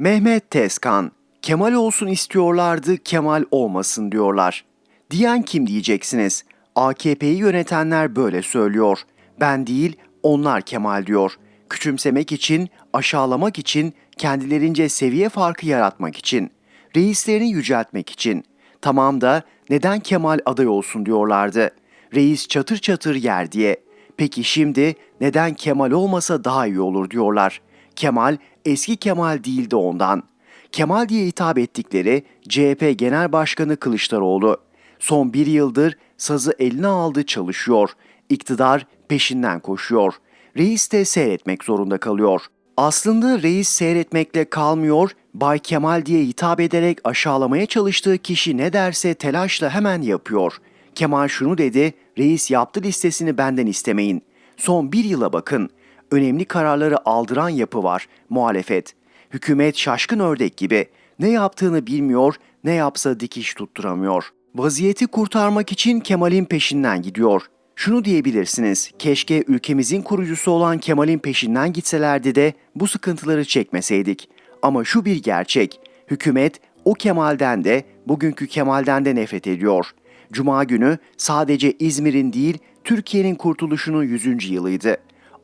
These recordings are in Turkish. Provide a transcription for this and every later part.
Mehmet Tezkan, Kemal olsun istiyorlardı, Kemal olmasın diyorlar. Diyen kim diyeceksiniz? AKP'yi yönetenler böyle söylüyor. Ben değil, onlar Kemal diyor. Küçümsemek için, aşağılamak için, kendilerince seviye farkı yaratmak için, reislerini yüceltmek için. Tamam da neden Kemal aday olsun diyorlardı. Reis çatır çatır yer diye. Peki şimdi neden Kemal olmasa daha iyi olur diyorlar. Kemal eski Kemal değildi ondan. Kemal diye hitap ettikleri CHP Genel Başkanı Kılıçdaroğlu. Son bir yıldır sazı eline aldı çalışıyor. İktidar peşinden koşuyor. Reis de seyretmek zorunda kalıyor. Aslında reis seyretmekle kalmıyor, Bay Kemal diye hitap ederek aşağılamaya çalıştığı kişi ne derse telaşla hemen yapıyor. Kemal şunu dedi, reis yaptı listesini benden istemeyin. Son bir yıla bakın. Önemli kararları aldıran yapı var, muhalefet. Hükümet şaşkın ördek gibi. Ne yaptığını bilmiyor, ne yapsa dikiş tutturamıyor. Vaziyeti kurtarmak için Kemal'in peşinden gidiyor. Şunu diyebilirsiniz, keşke ülkemizin kurucusu olan Kemal'in peşinden gitselerdi de bu sıkıntıları çekmeseydik. Ama şu bir gerçek, hükümet o Kemal'den de bugünkü Kemal'den de nefret ediyor. Cuma günü sadece İzmir'in değil, Türkiye'nin kurtuluşunun 100. yılıydı.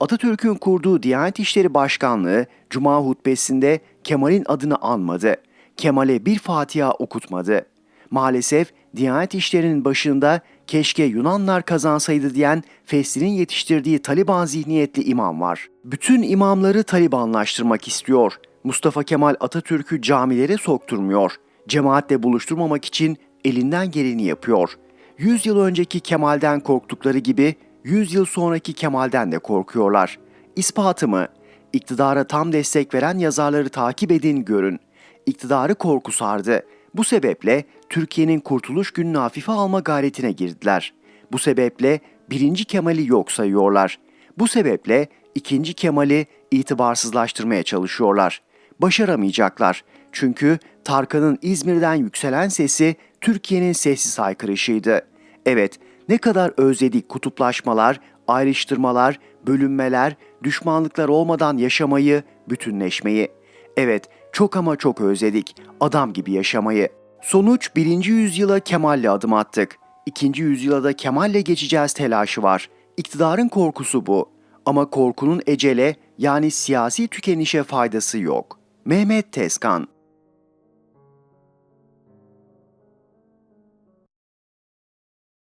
Atatürk'ün kurduğu Diyanet İşleri Başkanlığı Cuma hutbesinde Kemal'in adını anmadı. Kemal'e bir Fatiha okutmadı. Maalesef Diyanet İşleri'nin başında keşke Yunanlar kazansaydı diyen Fesli'nin yetiştirdiği Taliban zihniyetli imam var. Bütün imamları Talibanlaştırmak istiyor. Mustafa Kemal Atatürk'ü camilere sokturmuyor. Cemaatle buluşturmamak için elinden geleni yapıyor. 100 yıl önceki Kemal'den korktukları gibi 100 yıl sonraki Kemal'den de korkuyorlar. İspatı mı? İktidara tam destek veren yazarları takip edin görün. İktidarı korku sardı. Bu sebeple Türkiye'nin kurtuluş gününü hafife alma gayretine girdiler. Bu sebeple birinci Kemal'i yok sayıyorlar. Bu sebeple ikinci Kemal'i itibarsızlaştırmaya çalışıyorlar. Başaramayacaklar. Çünkü Tarkan'ın İzmir'den yükselen sesi Türkiye'nin sessiz haykırışıydı. Evet, ne kadar özledik kutuplaşmalar, ayrıştırmalar, bölünmeler, düşmanlıklar olmadan yaşamayı, bütünleşmeyi. Evet, çok ama çok özledik adam gibi yaşamayı. Sonuç birinci yüzyıla Kemal'le adım attık. İkinci yüzyıla da Kemal'le geçeceğiz telaşı var. İktidarın korkusu bu. Ama korkunun ecele yani siyasi tükenişe faydası yok. Mehmet Tezkan